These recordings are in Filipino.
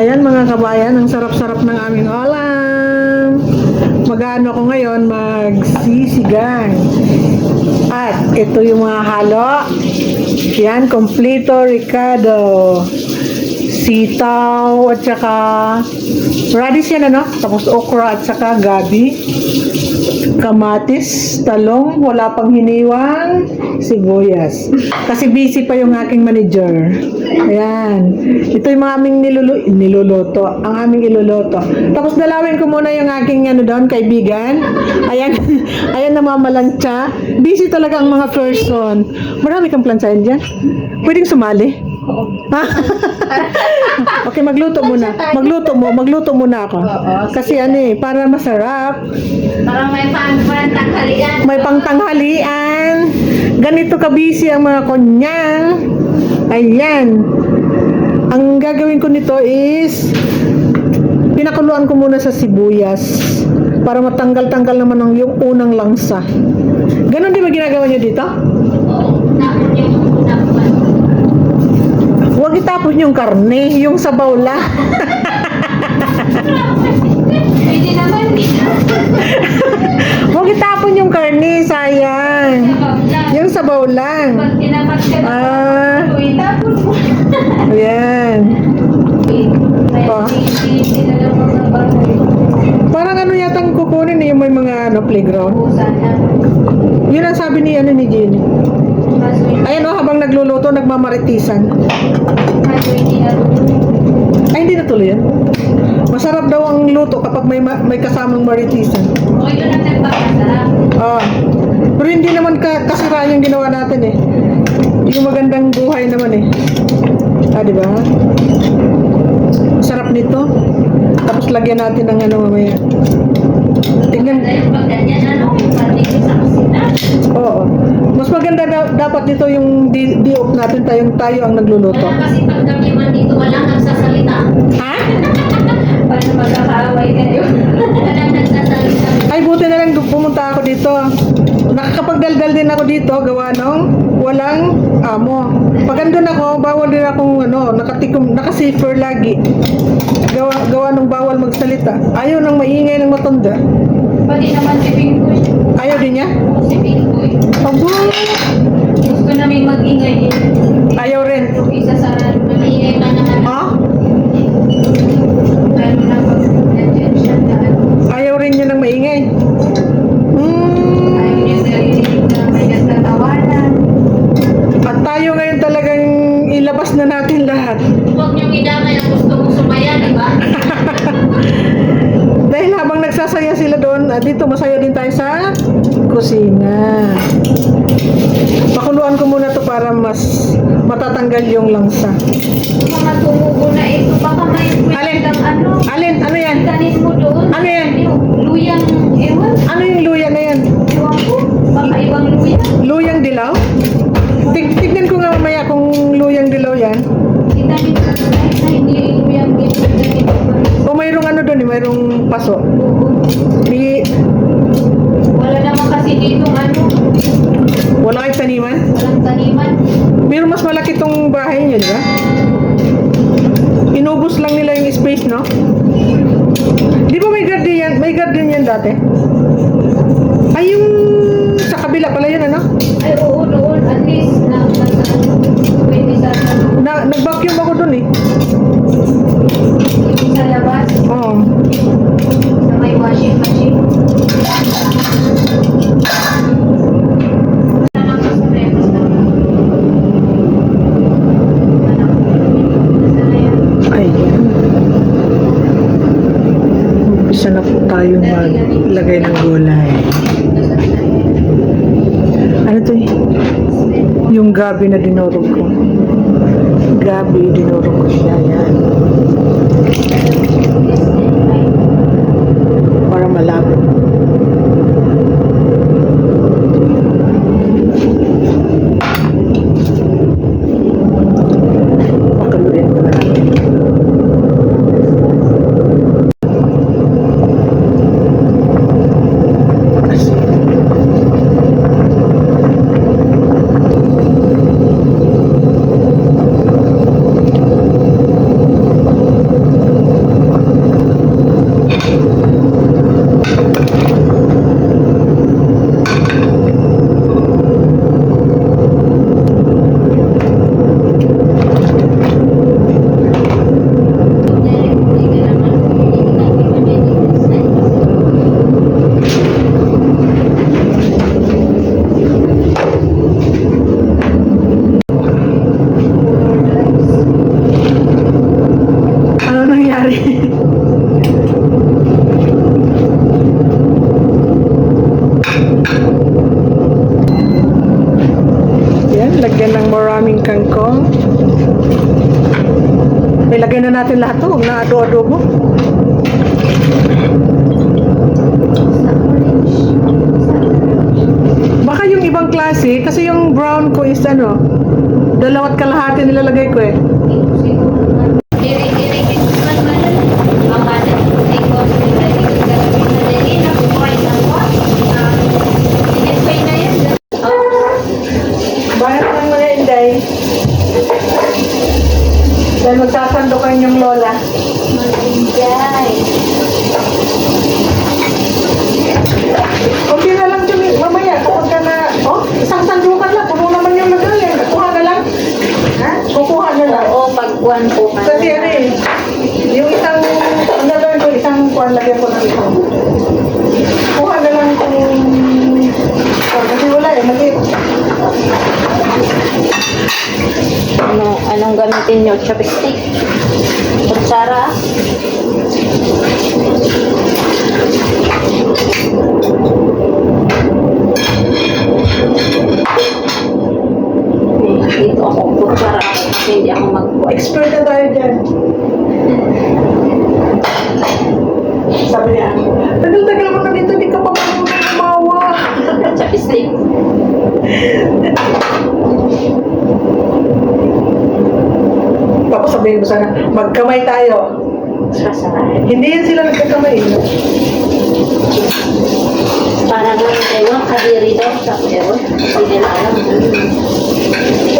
Ayan mga kabayan, ang sarap-sarap ng aming ulam. Magano ko ngayon, magsisigang. At ito yung mga halo. Yan, kompleto Ricardo. Sitaw at saka radish yan ano? Tapos okra at saka gabi. Kamatis, talong, wala pang hiniwang, sibuyas. Kasi busy pa yung aking manager. Ayan. Ito yung mga aming nilulu niluluto. Ang aming iluluto. Tapos dalawin ko muna yung aking ano doon, kaibigan. Ayan. Ayan namamalansya. Busy talaga ang mga person. Marami kang plansayan dyan. Pwedeng sumali. okay, magluto muna. Magluto mo, magluto muna ako. Kasi ano eh, para masarap. Parang may pang tanghalian. May pangtanghalian. Ganito kabisi ang mga konyang. Ayan. Ang gagawin ko nito is pinakuluan ko muna sa sibuyas para matanggal-tanggal naman ang yung unang langsa. Ganon di ba ginagawa niyo dito? Oo. Huwag itapon yung karne, yung sabaw lang. Pwede naman. Huwag itapon yung karne, sayang. Yung sabaw lang. Pag tinapat ka na, Ah, mo. ayan. Bagay. Parang ano yatang kukunin eh, yung may mga ano, playground. Yun ang sabi ni ano ni Jenny. Ayan oh, habang nagluluto, nagmamaritisan. kaso hindi na Ay, hindi natuloy yan. Masarap daw ang luto kapag may ma- may kasamang maritisan. O yun ang nagpapasarap. Ah. Pero hindi naman ka kasiraan yung ginawa natin eh. Yung magandang buhay naman eh. Ah, di ba? Sarap nito. Tapos lagyan natin ng ano mamaya. Tingnan. Pag ganyan, sa kusina. Oo. Mas maganda da- dapat dito yung di, di-off natin tayong tayo ang nagluluto. Kaya kasi pag kami man dito, walang nagsasalita. Ha? Paano magkakaaway kayo? Walang nagsasalita. Ay, buti na lang pumunta ako dito. Nakakapagdaldal din ako dito, gawa nung walang amo. Pag andun ako, bawal din akong ano, nakatikom, nakasafer lagi. Gawa, gawa nung bawal magsalita. Ayaw nang maingay ng matanda. Pati naman si Pingkoy. Din niya? Si Pingkoy. Abo! Gusto namin mag-ingay. Ayaw rin. Yung isa sa mag-ingay man naman. Ha? Na na ano. Ayaw rin niya ng maingay. Hmm. Ayaw niya na may nagtatawanan. At tayo ngayon talagang ilabas na natin lahat. Huwag niyong idamay ang gusto mong sumaya, di ba? Dahil habang nagsasaya sila doon, dito masaya din tayo sa kusina. Pakuluan ko muna to para mas matatanggal yung langsa. Mga tumubo na ito, baka may Alin? ano. Alin? Ano yan? Tanin mo doon. Ano yan? Yung luyang, ewan. Ano yung luya na yan? Ewan ko. Baka ibang luya. Luyang dilaw? Tig tignan ko nga mamaya kung luyang dilaw yan. Itanin mo na hindi luyang dito. O mayroong ano doon eh, mayroong paso. Di, Wala naman kasi dito ano, wala kayong taniman? walang taniman. Pero mas malaki tong bahay niyo, di ba? Inubos lang nila yung space, no? Di ba may garden yan? May garden yan dati? Ay, yung sa kabila pala yun, ano? Ay oo, doon at least na, na, pwede sa, Na, nag-vacuum ako dun eh. yung sa labas, Oo. sa may washing machine. Ayan. Umpisa na po tayo maglagay ng gulay. Ano to eh? Yung gabi na dinurog ko. Gabi, dinurog ko siya. Yan. Para malapit. Pakaluin ko na natin. Natin lahat to. Huwag na ado-adobo. Baka yung ibang klase, kasi yung brown ko is ano, dalawat kalahati nilalagay ko eh. Gamitin nyo? Chopstick? Kutsara? Dito ako kutsara kasi hindi ako mag-kuha. Expert na tayo dyan. Sabi niya, tagal-tagal mo na dito, di ka pa marunong gumawa. Chopstick. Tapos sabihin mo sana, magkamay tayo. Hindi yan sila nagkakamay. Para lang kayo, kadiri daw sa pero hindi nila alam.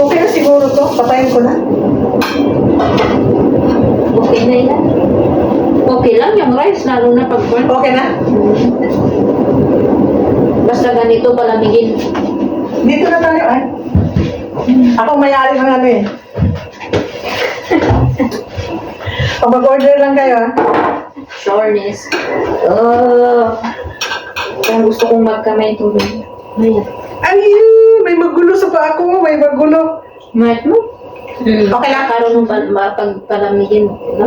Okay na siguro to, patayin ko na. Okay na yan. Okay lang yung rice, lalo na pag Okay na? Basta ganito palamigin. Dito na tayo, ay. Ako mayari ng ano eh. Pag mag-order lang kayo, ah. Soreness. Oh. Kung gusto kong magkamay tubig. Ayan. Ay, may magulo sa paa ko, may magulo. Mat mo? Okay lang. Karoon mo pa, ma- pag palamigin. No?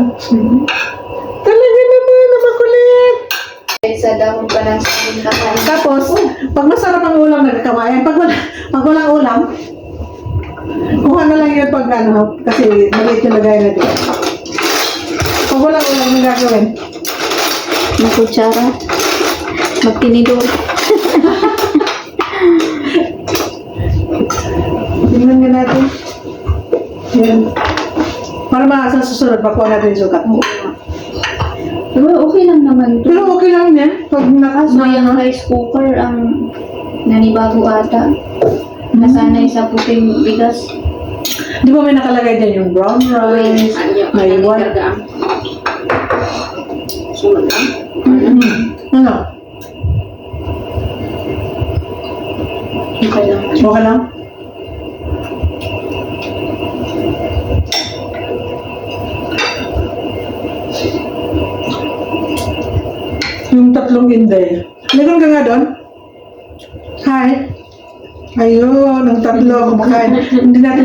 Talaga naman, na makulit. Sa dahon pa ng sabon kakain. Tapos, pag masarap ang ulam, nagkakamayan. Pag, wala, pag walang ulam, kuha na lang yun pag ano, kasi maliit yung lagay na dito. Pag walang ulam, yung gagawin. Magkutsara. Magtinidor. Tingnan nga natin. Yan. Para maasa susunod, makuha natin yung sukat. Pero okay lang naman. Pero okay lang yan. Pag nakas Kaso yung rice cooker ang nanibago ata. Nasanay sa puting bigas. Di ba may nakalagay dyan yung brown rice, may white. Sunod lang. Mm. Ano? Okay lang. Okay lang? Yung tatlong inday. Meron ka nga doon? Hi. Ayun, ang tatlo kumakain. Hindi natin